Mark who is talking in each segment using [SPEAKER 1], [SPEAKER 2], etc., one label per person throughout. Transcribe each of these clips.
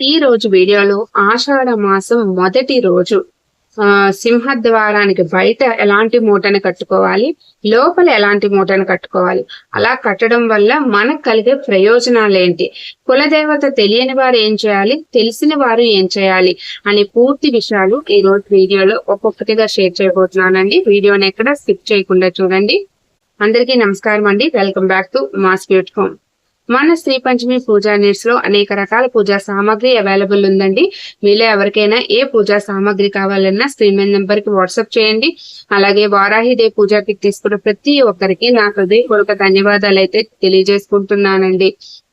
[SPEAKER 1] ఈ రోజు వీడియోలో ఆషాఢ మాసం మొదటి రోజు. సింహద్వారానికి బయట ఎలాంటి మూటను కట్టుకోవాలి? లోపల ఎలాంటి మూటను కట్టుకోవాలి? అలా కట్టడం వల్ల మనకు కలిగే ప్రయోజనాలు ఏంటి? కులదేవత తెలియని వారు ఏం చేయాలి? తెలిసిన వారు ఏం చేయాలి? అనే పూర్తి విషయాలు ఈ రోజు వీడియోలో ఒక్కొక్కటిగా షేర్ చేయబోతున్నానండి. వీడియోని ఎక్కడ స్కిప్ చేయకుండా చూడండి. అందరికీ నమస్కారం అండి. Welcome back to mass బ్యూట్ home మన శ్రీ పంచమి పూజా నీడ్స్లో అనేక రకాల పూజా సామాగ్రి అవైలబుల్ ఉందండి. మీలో ఎవరికైనా ఏ పూజా సామాగ్రి కావాలన్నా స్క్రీన్ మీద నెంబర్కి వాట్సాప్ చేయండి. అలాగే వారాహిదే పూజా కిట్ తీసుకున్న ప్రతి ఒక్కరికి నా హృదయపూర్వక ధన్యవాదాలు అయితే తెలియజేసుకుంటున్నానండి.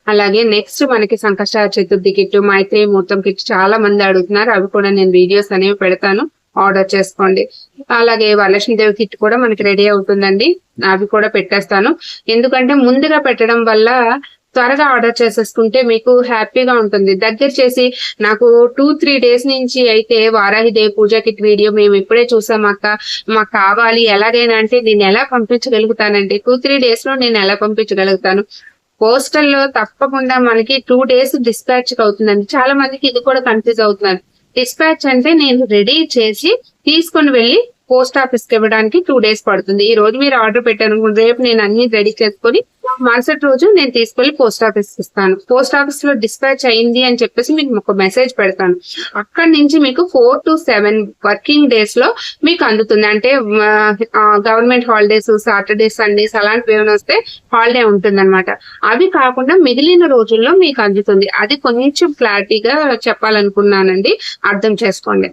[SPEAKER 1] అలాగే నెక్స్ట్ మనకి సంకష్ట చతుర్థి కిట్ మైత్రి ముహూర్తం కిట్ చాలా మంది అడుగుతున్నారు. అవి కూడా నేను వీడియోస్ అనేవి పెడతాను. ఆర్డర్ చేసుకోండి. అలాగే వరలక్ష్మీదేవి కిట్ కూడా మనకి రెడీ అవుతుందండి. అవి కూడా పెట్టేస్తాను. ఎందుకంటే ముందుగా పెట్టడం వల్ల త్వరగా ఆర్డర్ చేసేసుకుంటే మీకు హ్యాపీగా ఉంటుంది. దగ్గర చేసి నాకు టూ త్రీ డేస్ నుంచి అయితే వారాహిదేవి పూజ కిట్ వీడియో మేము ఇప్పుడే చూసాం అక్క. మాకు కావాలి. ఎలాగైనా అంటే నేను ఎలా పంపించగలుగుతానండి? టూ త్రీ డేస్లో నేను ఎలా పంపించగలుగుతాను? పోస్టల్లో తప్పకుండా మనకి టూ డేస్ డిస్పాచ్ అవుతుందండి. చాలా మందికి ఇది కూడా కన్ఫ్యూజ్ అవుతున్నారు. డిస్పాచ్ అంటే నేను రెడీ చేసి తీసుకొని వెళ్ళి పోస్ట్ ఆఫీస్కి ఇవ్వడానికి టూ డేస్ పడుతుంది. ఈ రోజు మీరు ఆర్డర్ పెట్టారు. రేపు నేను అన్ని రెడీ చేసుకొని మరుసటి రోజు నేను తీసుకెళ్ళి పోస్ట్ ఆఫీస్ ఇస్తాను. పోస్ట్ ఆఫీస్లో డిస్పాచ్ అయింది అని చెప్పేసి మీకు ఒక మెసేజ్ పెడతాను. అక్కడి నుంచి మీకు ఫోర్ టు సెవెన్ వర్కింగ్ డేస్లో మీకు అందుతుంది. అంటే గవర్నమెంట్ హాలిడేస్ సాటర్డే సండేస్ అలాంటివి ఏమైనా వస్తే హాలిడే ఉంటుంది అవి కాకుండా మిగిలిన రోజుల్లో మీకు అందుతుంది. అది కొంచెం క్లారిటీగా చెప్పాలనుకున్నానండి. అర్థం చేసుకోండి.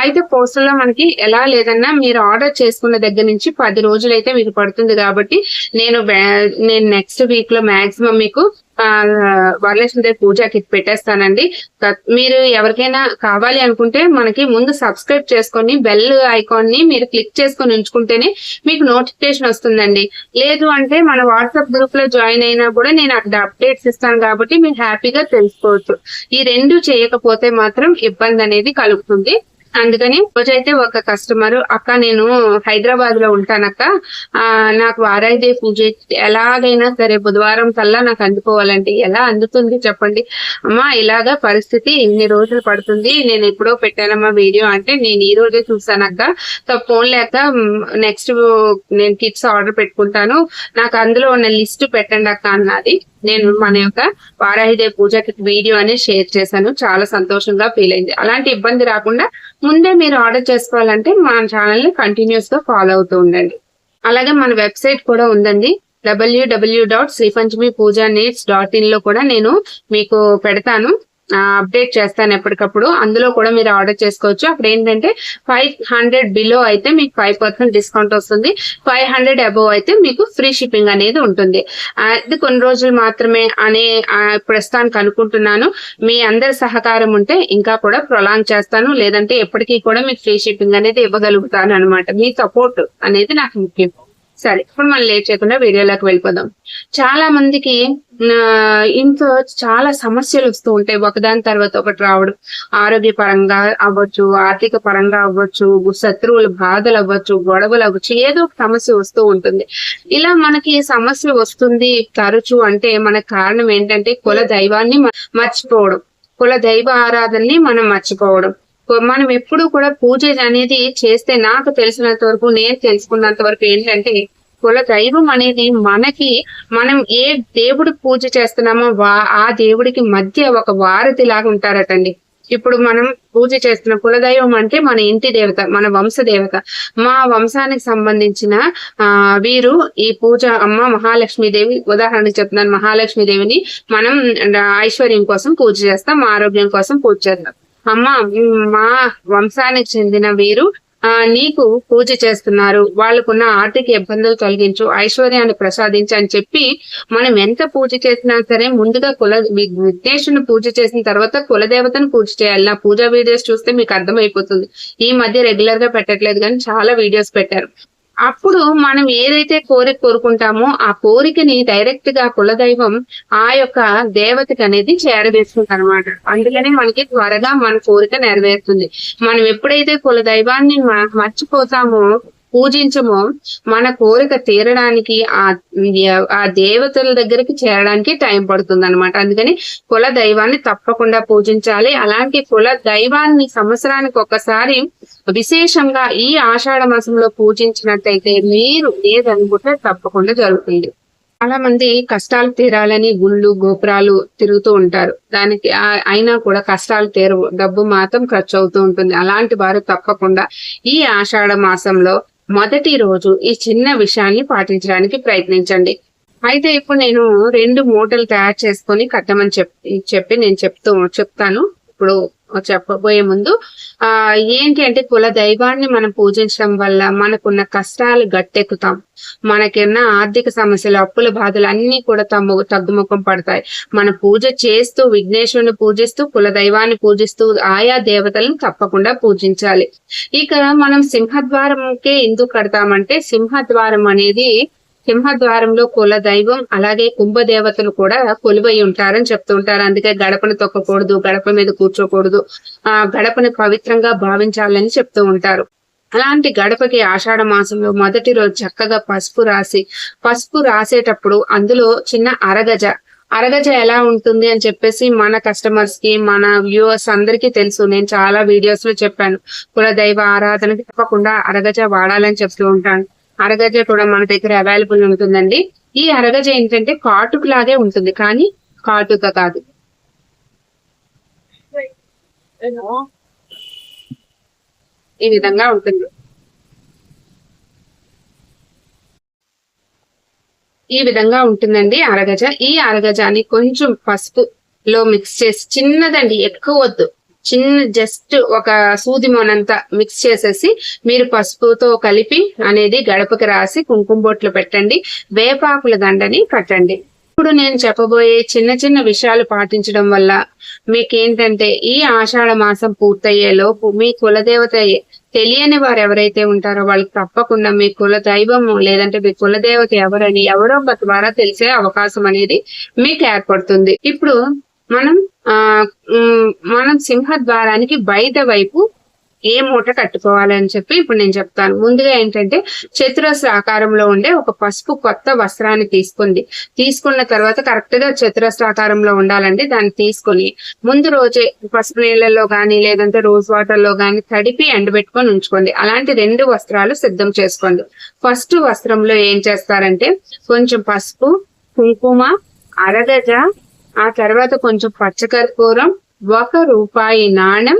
[SPEAKER 1] అయితే పోస్టర్లో మనకి ఎలా లేదన్నా మీరు ఆర్డర్ చేసుకున్న దగ్గర నుంచి పది రోజులు అయితే మీకు పడుతుంది కాబట్టి నేను నేను నెక్స్ట్ వీక్లో మాక్సిమం మీకు వరలక్ష్మీదేవి పూజా కిట్ పెట్టేస్తానండి. మీరు ఎవరికైనా కావాలి అనుకుంటే మనకి ముందు సబ్స్క్రైబ్ చేసుకొని బెల్ ఐకాన్ని మీరు క్లిక్ చేసుకొని ఉంచుకుంటేనే మీకు నోటిఫికేషన్ వస్తుందండి. లేదు అంటే మన వాట్సాప్ గ్రూప్లో జాయిన్ అయినా కూడా నేను అక్కడ అప్డేట్స్ ఇస్తాను కాబట్టి మీరు హ్యాపీగా తెలుసుకోవచ్చు. ఈ రెండు చేయకపోతే మాత్రం ఇబ్బంది అనేది కలుగుతుంది. అందుకని రోజైతే ఒక కస్టమర్ అక్క నేను హైదరాబాద్లో ఉంటానక్క. ఆ నాకు వారాయిదే పూజ. ఎలాగైనా సరే బుధవారం కల్లా నాకు అందుకోవాలంటే ఎలా అందుతుంది చెప్పండి. అమ్మా ఇలాగా పరిస్థితి ఇన్ని రోజులు పడుతుంది. నేను ఎప్పుడో పెట్టానమ్మా వీడియో అంటే నేను ఈ రోజే చూసానక్క ఫోన్ లేక నెక్స్ట్ నేను కిట్స్ ఆర్డర్ పెట్టుకుంటాను. నాకు అందులో ఉన్న లిస్ట్ పెట్టండి అక్క అన్నది. నేను మన యొక్క వారాహిదే పూజకి వీడియో అనేది షేర్ చేశాను. చాలా సంతోషంగా ఫీల్ అయింది. అలాంటి ఇబ్బంది రాకుండా ముందే మీరు ఆర్డర్ చేసుకోవాలంటే మన ఛానల్ని కంటిన్యూస్గా ఫాలో అవుతూ ఉండండి. అలాగే మన వెబ్సైట్ కూడా ఉందండి. WWW dot Sripanchami Pooja needs dot ఇన్లో కూడా నేను మీకు పెడతాను. అప్డేట్ చేస్తాను ఎప్పటికప్పుడు. అందులో కూడా మీరు ఆర్డర్ చేసుకోవచ్చు. అక్కడ ఏంటంటే ఫైవ్ హండ్రెడ్ బిలో అయితే మీకు ఫైవ్ పర్సెంట్ డిస్కౌంట్ వస్తుంది. ఫైవ్ హండ్రెడ్ అబోవ్ అయితే మీకు ఫ్రీ షిప్పింగ్ అనేది ఉంటుంది. అది కొన్ని రోజులు మాత్రమే అనే ప్రస్తుతానికి అనుకుంటున్నాను. మీ అందరి సహకారం ఉంటే ఇంకా కూడా ప్రొలాంగ్ చేస్తాను. లేదంటే ఎప్పటికీ కూడా మీకు ఫ్రీ షిప్పింగ్ అనేది ఇవ్వగలుగుతాను అనమాట మీ సపోర్ట్ అనేది నాకు ముఖ్యం. సరే ఇప్పుడు మనం లేట్ చేయకుండా వీడియోలోకి వెళ్ళిపోదాం. చాలా మందికి ఇంట్లో చాలా సమస్యలు వస్తూ ఉంటాయి. ఒకదాని తర్వాత ఒకటి రావడం ఆరోగ్య పరంగా అవ్వచ్చు ఆర్థిక పరంగా అవ్వచ్చు శత్రువులు బాధలు అవ్వచ్చు గొడవలు అవ్వచ్చు ఏదో ఒక సమస్య వస్తూ ఉంటుంది. ఇలా మనకి సమస్య వస్తుంది తరచు అంటే మనకు కారణం ఏంటంటే కుల దైవాన్ని మర్చిపోవడం. కుల దైవ ఆరాధనని మనం మర్చిపోవడం. మనం ఎప్పుడు కూడా పూజ అనేది చేస్తే నాకు తెలిసినంత వరకు నేను తెలుసుకున్నంత వరకు ఏంటంటే కుల దైవం అనేది మనకి మనం ఏ దేవుడికి పూజ చేస్తున్నామో వా ఆ దేవుడికి మధ్య ఒక వారధి లాగా ఉంటారటండి. ఇప్పుడు మనం పూజ చేస్తున్న కులదైవం అంటే మన ఇంటి దేవత మన వంశ దేవత. మా వంశానికి సంబంధించిన ఆ వీరు ఈ పూజ అమ్మ మహాలక్ష్మీదేవి ఉదాహరణకు చెప్తున్నాను మహాలక్ష్మీదేవిని మనం ఐశ్వర్యం కోసం పూజ చేస్తాం ఆరోగ్యం కోసం పూజ చేస్తాం. అమ్మ మా వంశానికి చెందిన వీరు ఆ నీకు పూజ చేస్తున్నారు. వాళ్ళకున్న ఆర్థిక ఇబ్బందులు తొలగించు ఐశ్వర్యాన్ని ప్రసాదించు అని చెప్పి మనం ఎంత పూజ చేసినా సరే ముందుగా కుల విఘ్నేశ్వరుని పూజ చేసిన తర్వాత కులదేవతను పూజ చేయాలి. నా పూజా వీడియోస్ చూస్తే మీకు అర్థమైపోతుంది. ఈ మధ్య రెగ్యులర్గా పెట్టట్లేదు కానీ చాలా వీడియోస్ పెట్టారు. అప్పుడు మనం ఏదైతే కోరిక కోరుకుంటామో ఆ కోరికని డైరెక్ట్గా కులదైవం ఆ యొక్క దేవతకి అనేది చేరవేస్తుంది అనమాట అందుకనే మనకి త్వరగా మన కోరిక నెరవేరుతుంది. మనం ఎప్పుడైతే కులదైవాన్ని మర్చిపోతామో పూజించమో. మన కోరిక తీరడానికి ఆ ఆ దేవతల దగ్గరికి చేరడానికి టైం పడుతుంది అనమాట అందుకని కుల దైవాన్ని తప్పకుండా పూజించాలి. అలాంటి కుల దైవాన్ని సంవత్సరానికి ఒకసారి విశేషంగా ఈ ఆషాఢ మాసంలో పూజించినట్టయితే మీరు ఏదనుకుంటే తప్పకుండా జరుగుతుంది. చాలా మంది కష్టాలు తీరాలని గుళ్ళు గోపురాలు తిరుగుతూ ఉంటారు. దానికి అయినా కూడా కష్టాలు తీరవు. డబ్బు మాత్రం ఖర్చు అవుతూ ఉంటుంది. అలాంటి వారు తప్పకుండా ఈ ఆషాఢ మాసంలో మొదటి రోజు ఈ చిన్న విషయాన్ని పాటించడానికి ప్రయత్నించండి. అయితే ఇప్పుడు నేను రెండు మూటలు తయారు చేసుకొని కట్టమని చెప్పి చెప్పి నేను చెప్తూ చెప్తాను. ఇప్పుడు చెప్పబోయే ముందు ఆ ఏంటి అంటే కుల దైవాన్ని మనం పూజించడం వల్ల మనకున్న కష్టాలు గట్టెక్కుతాం. మనకున్న ఆర్థిక సమస్యలు అప్పుల బాధలు అన్ని కూడా తమ్ము తగ్గుముఖం పడతాయి. మన పూజ చేస్తూ విఘ్నేశ్వరుని పూజిస్తూ కుల దైవాన్ని పూజిస్తూ ఆయా దేవతలను తప్పకుండా పూజించాలి. ఇక మనం సింహద్వారంకే ఎందుకు కడతామంటే సింహద్వారం అనేది సింహద్వారంలో కుల దైవం అలాగే కుంభదేవతలు కూడా కొలువై ఉంటారని చెప్తూ ఉంటారు. అందుకే గడపను తొక్కకూడదు గడప మీద కూర్చోకూడదు ఆ గడపని పవిత్రంగా భావించాలని చెప్తూ ఉంటారు. అలాంటి గడపకి ఆషాఢ మాసంలో మొదటి రోజు చక్కగా పసుపు రాసి పసుపు రాసేటప్పుడు అందులో చిన్న అరగజ అరగజ ఎలా ఉంటుంది అని చెప్పేసి మన కస్టమర్స్కి మన వ్యూవర్స్ అందరికీ తెలుసు. నేను చాలా వీడియోస్లో చెప్పాను. కుల దైవ ఆరాధనకి తప్పకుండా అరగజ వాడాలని చెప్తూ ఉంటాను. అరగజ కూడా మన దగ్గర అవైలబుల్ ఉంటుందండి. ఈ అరగజ ఏంటంటే కాటుకు లాగే ఉంటుంది కానీ కాటుక కాదు. ఈ విధంగా ఉంటుంది. ఈ విధంగా ఉంటుందండి అరగజ ఈ అరగజాని కొంచెం పసుపు లో మిక్స్ చేసి చిన్నదండి ఎక్కువ వద్దు. చిన్న జస్ట్ ఒక సూది మొనంత మిక్స్ చేసేసి మీరు పసుపుతో కలిపి అనేది గడపకి రాసి కుంకుమ బొట్లు పెట్టండి వేపాకుల దండని కట్టండి. ఇప్పుడు నేను చెప్పబోయే చిన్న చిన్న విషయాలు పాటించడం వల్ల మీకేంటంటే ఈ ఆషాఢ మాసం పూర్తయ్యే లోపు మీ కులదేవత తెలియని వారు ఎవరైతే ఉంటారో వాళ్ళకి తప్పకుండా మీ కుల దైవం లేదంటే మీ కులదేవత ఎవరని ఎవరో ద్వారా తెలిసే అవకాశం అనేది మీకు ఏర్పడుతుంది. ఇప్పుడు మనం ఆ మనం సింహద్వారానికి బయట వైపు ఏ మూట కట్టుకోవాలని చెప్పి ఇప్పుడు నేను చెప్తాను. ముందుగా ఏంటంటే చతురస్ర ఆకారంలో ఉండే ఒక పసుపు కొత్త వస్త్రాన్ని తీసుకుంది. తీసుకున్న తర్వాత కరెక్ట్గా చతురస్ర ఆకారంలో ఉండాలండి. దాన్ని తీసుకొని ముందు రోజే పసుపు నీళ్ళలో కానీ లేదంటే రోజ్ వాటర్లో కానీ తడిపి ఎండబెట్టుకొని ఉంచుకోండి. అలాంటి రెండు వస్త్రాలు సిద్ధం చేసుకోండి. ఫస్ట్ వస్త్రంలో ఏం చేస్తారంటే కొంచెం పసుపు కుంకుమ అరగజ ఆ తర్వాత కొంచెం పచ్చకర్పూరం ఒక రూపాయి నాణెం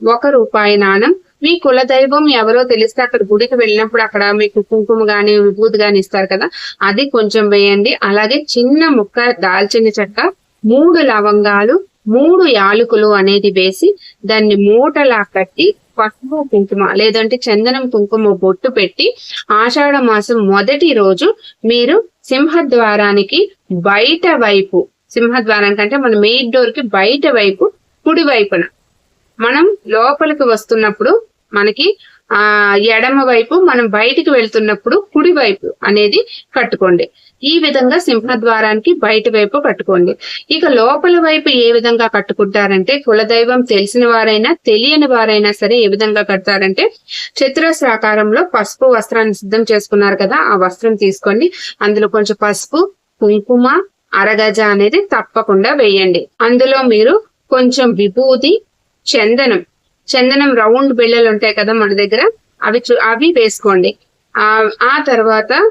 [SPEAKER 1] ఒక రూపాయి నాణం. మీ కుల దైవం ఎవరో తెలిస్తే అక్కడ గుడికి వెళ్ళినప్పుడు అక్కడ మీకు కుంకుమ గాని విభూతి గాని ఇస్తారు కదా అది కొంచెం వేయండి. అలాగే చిన్న ముక్క దాల్చిన చెక్క మూడు లవంగాలు మూడు యాలకులు అనేది వేసి దాన్ని మూటలా కట్టి పసుపు కుంకుమ లేదంటే చందనం కుంకుమ బొట్టు పెట్టి ఆషాఢ మాసం మొదటి రోజు మీరు సింహద్వారానికి బయట వైపు సింహద్వారం కంటే మన మెయిన్ డోర్కి బయట వైపు కుడి వైపున. మనం లోపలికి వస్తున్నప్పుడు మనకి ఆ ఎడమ వైపు మనం బయటికి వెళ్తున్నప్పుడు కుడి వైపు అనేది కట్టుకోండి. ఈ విధంగా సింహద్వారానికి బయట వైపు కట్టుకోండి. ఇక లోపల వైపు ఏ విధంగా కట్టుకుంటారంటే కులదైవం తెలిసిన వారైనా తెలియని వారైనా సరే ఏ విధంగా కడతారంటే చతురస్రాకారంలో పసుపు వస్త్రాన్ని సిద్ధం చేసుకున్నారు కదా ఆ వస్త్రం తీసుకోండి. అందులో కొంచెం పసుపు కుంకుమ అరగజ అనేది తప్పకుండా వేయండి. అందులో మీరు కొంచెం విభూతి చందనం. చందనం రౌండ్ బిళ్ళలు ఉంటాయి కదా మన దగ్గర అవి చూ- అవి వేసుకోండి. ఆ ఆ తర్వాత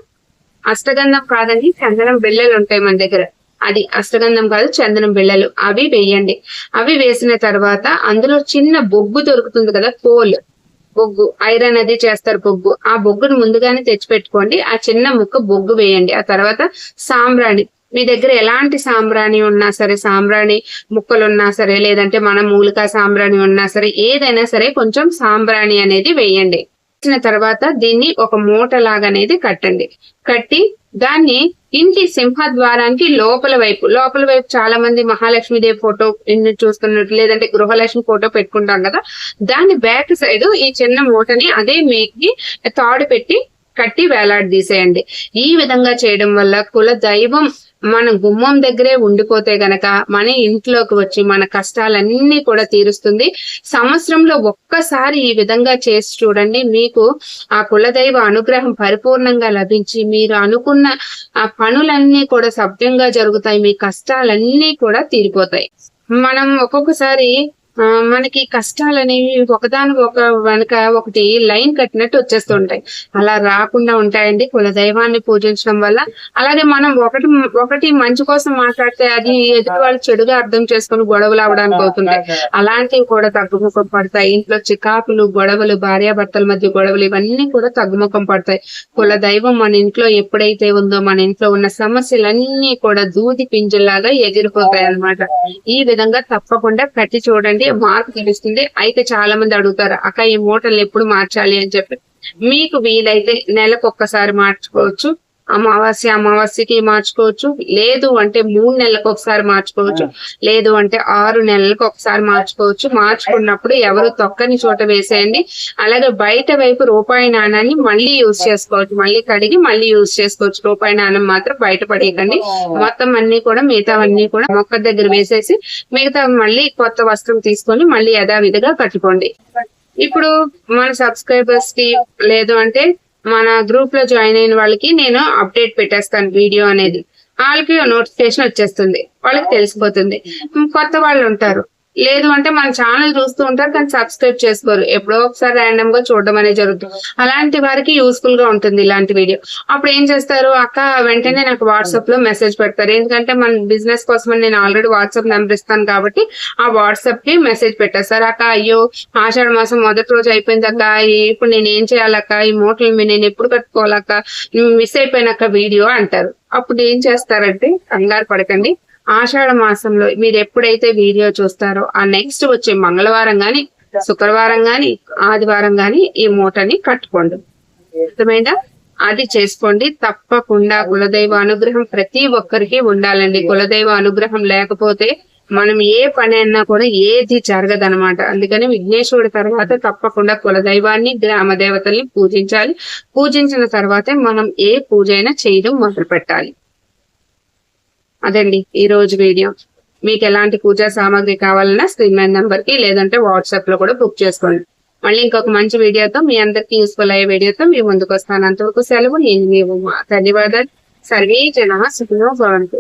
[SPEAKER 1] అష్టగంధం కాదండి చందనం బిళ్ళలు ఉంటాయి మన దగ్గర. అది అష్టగంధం కాదు చందనం బిళ్ళలు. అవి వేయండి. అవి వేసిన తర్వాత అందులో చిన్న బొగ్గు దొరుకుతుంది కదా కోల్. బొగ్గు ఐరన్ అది చేస్తారు బొగ్గు. ఆ బొగ్గును ముందుగానే తెచ్చిపెట్టుకోండి. ఆ చిన్న ముక్క బొగ్గు వేయండి. ఆ తర్వాత సాంబ్రాణి. మీ దగ్గర ఎలాంటి సాంబ్రాణి ఉన్నా సరే సాంబ్రాణి ముక్కలు ఉన్నా సరే లేదంటే మన మూలిక సాంబ్రాణి ఉన్నా సరే ఏదైనా సరే కొంచెం సాంబ్రాణి అనేది వేయండి. వేసిన తర్వాత దీన్ని ఒక మూట లాగా అనేది కట్టండి. కట్టి దాన్ని ఇంటి సింహద్వారానికి లోపల వైపు లోపల వైపు చాలా మంది మహాలక్ష్మీదేవి ఫోటో చూస్తున్నట్టు లేదంటే గృహలక్ష్మి ఫోటో పెట్టుకుంటాం కదా. దాని బ్యాక్ సైడ్ ఈ చిన్న మూటని అదే మేకి తాడు పెట్టి కట్టి వేలాడదీసేయండి. ఈ విధంగా చేయడం వల్ల కుల దైవం మన గుమ్మం దగ్గరే ఉండిపోతే గనక మన ఇంట్లోకి వచ్చి మన కష్టాలన్నీ కూడా తీరుస్తుంది. సంవత్సరంలో ఒక్కసారి ఈ విధంగా చేసి చూడండి. మీకు ఆ కులదైవ అనుగ్రహం పరిపూర్ణంగా లభించి మీరు అనుకున్న ఆ పనులన్నీ కూడా సభ్యంగా జరుగుతాయి. మీ కష్టాలన్నీ కూడా తీరిపోతాయి. మనం ఒక్కొక్కసారి మనకి కష్టాలు అనేవి ఒకదాని ఒక వెనక ఒకటి లైన్ కట్టినట్టు వచ్చేస్తుంటాయి. అలా రాకుండా ఉంటాయండి. కులదైవాన్ని పూజించడం వల్ల. అలాగే మనం ఒకటి ఒకటి మంచి కోసం మాట్లాడితే అది ఎదుటి వాళ్ళు చెడుగా అర్థం చేసుకొని గొడవలు అవడానికి అవుతుంటాయి. అలాంటివి కూడా తగ్గుముఖం పడతాయి. ఇంట్లో చికాకులు గొడవలు భార్యాభర్తల మధ్య గొడవలు ఇవన్నీ కూడా తగ్గుముఖం పడతాయి. కుల దైవం మన ఇంట్లో ఎప్పుడైతే ఉందో మన ఇంట్లో ఉన్న సమస్యలన్నీ కూడా దూది పింజల్లాగా ఎగిరిపోతాయి అన్నమాట ఈ విధంగా తప్పకుండా కట్టి చూడండి. మార్పు తెలుస్తుంది. అయితే చాలా మంది అడుగుతారు అక్క ఈ మూటలు ఎప్పుడు మార్చాలి? అని చెప్పి. మీకు వీలైతే నెలకు ఒక్కసారి మార్చుకోవచ్చు. అమావాస్య అమావాస్యకి మార్చుకోవచ్చు. లేదు అంటే మూడు నెలలకు ఒకసారి మార్చుకోవచ్చు. లేదు అంటే ఆరు నెలలకు ఒకసారి మార్చుకోవచ్చు. మార్చుకున్నప్పుడు ఎవరు తొక్కని చోట వేసేయండి. అలాగే బయట వైపు రూపాయి నాణాన్ని మళ్ళీ యూజ్ చేసుకోవచ్చు. మళ్ళీ కడిగి మళ్ళీ యూజ్ చేసుకోవచ్చు. రూపాయి నాణం మాత్రం బయట పడేయకండి. మొత్తం అన్ని కూడా మిగతావన్నీ కూడా మొక్క దగ్గర వేసేసి మిగతా మళ్ళీ కొత్త వస్త్రం తీసుకొని మళ్ళీ యథావిధిగా కట్టుకోండి. ఇప్పుడు మన సబ్స్క్రైబర్స్కి లేదు అంటే మన గ్రూప్లో జాయిన్ అయిన వాళ్ళకి నేను అప్డేట్ పెట్టేస్తాను వీడియో అనేది. వాళ్ళకి నోటిఫికేషన్ వచ్చేస్తుంది. వాళ్ళకి తెలిసిపోతుంది. కొత్త వాళ్ళు ఉంటారు. లేదు అంటే మన ఛానల్ చూస్తూ ఉంటారు కానీ సబ్స్క్రైబ్ చేసుకోరు. ఎప్పుడో ఒకసారి ర్యాండమ్గా చూడడం అనేది జరుగుతుంది. అలాంటి వారికి యూస్ఫుల్గా ఉంటుంది ఇలాంటి వీడియో అప్పుడు ఏం చేస్తారు? అక్క వెంటనే నాకు వాట్సాప్లో మెసేజ్ పెడతారు. ఎందుకంటే మన బిజినెస్ కోసం నేను ఆల్రెడీ వాట్సాప్ నెంబర్ ఇస్తాను కాబట్టి ఆ వాట్సాప్కి మెసేజ్ పెట్టారు సార్ అక్క అయ్యో ఆషాఢ మాసం మొదటి రోజు అయిపోయింది అక్క. ఇప్పుడు నేను ఏం చేయాలక్క ఈ మూటలు మీ- నేను ఎప్పుడు కట్టుకోవాలక్క మిస్ అయిపోయినాక వీడియో అంటారు. అప్పుడు ఏం చేస్తారంటే కంగారు పడకండి. ఆషాఢ మాసంలో మీరు ఎప్పుడైతే వీడియో చూస్తారో ఆ నెక్స్ట్ వచ్చే మంగళవారం గాని శుక్రవారం గాని ఆదివారం గాని ఈ మూటని కట్టుకోండి. అర్థమైందా? అది చేసుకోండి. తప్పకుండా కులదైవ అనుగ్రహం ప్రతి ఒక్కరికి ఉండాలండి. కులదైవ అనుగ్రహం లేకపోతే మనం ఏ పని అన్నా కూడా ఏది జరగదనమాట అందుకని విఘ్నేశ్వరుడి తర్వాత తప్పకుండా కులదైవాన్ని గ్రామ దేవతల్ని పూజించాలి. పూజించిన తర్వాతే మనం ఏ పూజ అయినా చేయడం మొదలు పెట్టాలి అదండి ఈ రోజు వీడియో. మీకు ఎలాంటి పూజా సామాగ్రి కావాలన్నా స్క్రీన్ మీద నంబర్కి లేదంటే వాట్సాప్లో కూడా బుక్ చేసుకోండి. మళ్ళీ ఇంకొక మంచి వీడియోతో మీ అందరికి యూస్ఫుల్ అయ్యే వీడియోతో మీ ముందుకు వస్తాను. అంతవరకు సెలవు నేను మీ ధన్యవాదాలు. సర్వే జన సుఖినో భవంతు.